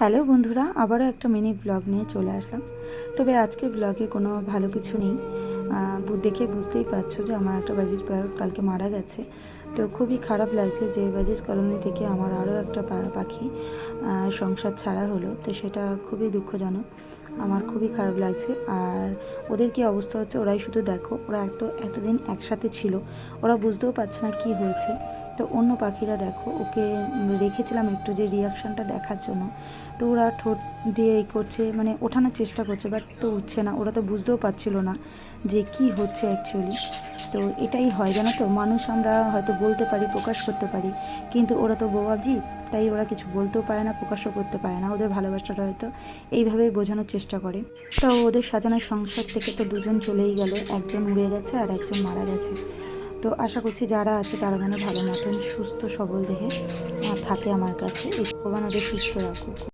Hello বন্ধুরা, আবারও একটা মিনি ব্লগ নিয়ে চলে আসলাম। তবে আজকের ব্লগে কোনো ভালো কিছু নেই। দেখে বুঝতেই পারছ যে আমার একটা বাজির প্যারট কালকে মারা গেছে। তো খুবই খারাপ লাগছে যে বাজিজ কলোনি থেকে আমার আরও একটা পাখি সংসার ছাড়া হলো। তো সেটা খুবই দুঃখজনক। আমার খুবই খারাপ লাগছে। আর ওদের কি অবস্থা হচ্ছে ওরাই শুধু দেখো। ওরা এত, এতদিন একসাথে ছিল। ওরা বুঝতেও পারছে না কি হয়েছে। তো অন্য পাখিরা দেখো, ওকে রেখেছিলাম একটু যে রিয়াকশানটা দেখার জন্য। তো ওরা ঠোঁট দিয়ে এই করছে মানে ওঠানোর চেষ্টা করছে বাট তো উঠছে না। ওরা তো বুঝতেও পারছিল না যে কি হচ্ছে অ্যাকচুয়ালি তো এটাই হয়, জানো তো? মানুষ আমরা হয়তো বলতে পারি, প্রকাশ করতে পারি, কিন্তু ওরা তো বৌবাবজি, তাই ওরা কিছু বলতেও পারে না, প্রকাশও করতে পারে না, ওদের ভালোবাসাটা হয়তো এইভাবেই বোঝানোর চেষ্টা করে। তো ওদের সাজানোর সংসার থেকে তো দুজন চলেই গেল, একজন উড়ে গেছে আর একজন মারা গেছে। তো আশা করছি যারা আছে তারা যেন ভালো মতন, সুস্থ, সবল দেহে থাকে আমার কাছে। ভগবান ওদের সুস্থ রাখুক।